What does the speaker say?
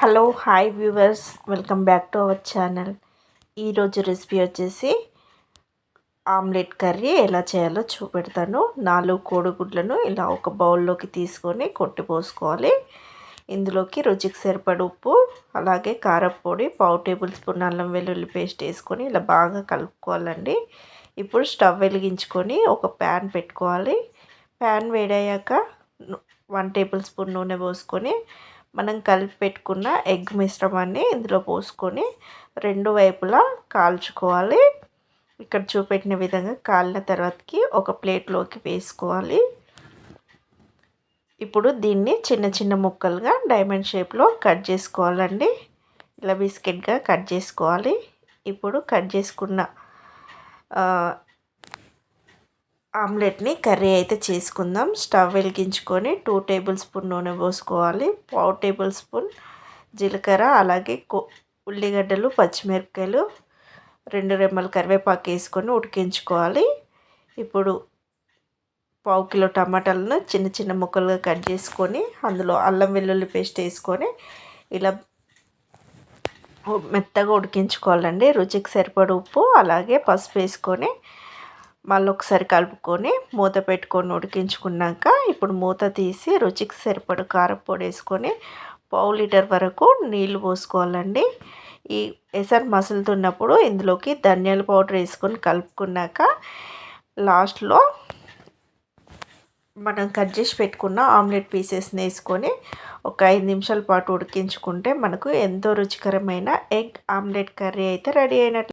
Hello hi viewers. Welcome back to our channel. ఈరోజు recipe వచ్చేసి omelette curry ఎలా చేయాలో చూపెడతాను. నాలుగు కోడిగుడ్లను ఇలా ఒక బౌల్లోకి తీసుకొని కొట్టి పోసుకోవాలి. ఇందులోకి రుచికి సరిపడ ఉప్పు అలాగే కారపొడి పావు టేబుల్ స్పూన్ అల్లం వెల్లుల్లి పేస్ట్ వేసుకొని ఇలా బాగా కలుపుకోవాలండి. ఇప్పుడు స్టవ్ వెలిగించుకొని ఒక ప్యాన్ పెట్టుకోవాలి. ప్యాన్ వేడయ్యాక వన్ టేబుల్ స్పూన్ నూనె పోసుకొని మనం కలిపి పెట్టుకున్న ఎగ్ మిశ్రమాన్ని ఇందులో పోసుకొని రెండు వైపులా కాల్చుకోవాలి. ఇక్కడ చూపెట్టిన విధంగా కాలిన తర్వాతకి ఒక ప్లేట్లోకి వేసుకోవాలి. ఇప్పుడు దీన్ని చిన్న చిన్న ముక్కలుగా డైమండ్ షేప్లో కట్ చేసుకోవాలండి. ఇలా బిస్కెట్గా కట్ చేసుకోవాలి. ఇప్పుడు కట్ చేసుకున్న ఆమ్లెట్ని కర్రీ అయితే చేసుకుందాం. స్టవ్ వెలిగించుకొని టూ టేబుల్ స్పూన్ నూనె పోసుకోవాలి. పావు టేబుల్ స్పూన్ జీలకర్ర అలాగే ఉల్లిగడ్డలు పచ్చిమిరపకాయలు రెండు రెమ్మల కరివేపాకు వేసుకొని ఉడికించుకోవాలి. ఇప్పుడు పావు కిలో టమాటాలను చిన్న చిన్న ముక్కలుగా కట్ చేసుకొని అందులో అల్లం వెల్లుల్లి పేస్ట్ వేసుకొని ఇలా మెత్తగా ఉడికించుకోవాలండి. రుచికి సరిపడ ఉప్పు అలాగే పసుపు వేసుకొని మళ్ళీ ఒకసారి కలుపుకొని మూత పెట్టుకొని ఉడికించుకున్నాక ఇప్పుడు మూత తీసి రుచికి సరిపడు కారపొడి వేసుకొని పావు లీటర్ వరకు నీళ్ళు పోసుకోవాలండి. ఈ ఎసరు మసులుతున్నప్పుడు ఇందులోకి ధనియాల పౌడర్ వేసుకొని కలుపుకున్నాక లాస్ట్లో మనం కట్ చేసి పెట్టుకున్న ఆమ్లెట్ పీసెస్ని వేసుకొని ఒక ఐదు నిమిషాల పాటు ఉడికించుకుంటే మనకు ఎంతో రుచికరమైన ఎగ్ ఆమ్లెట్ కర్రీ అయితే రెడీ అయినట్లు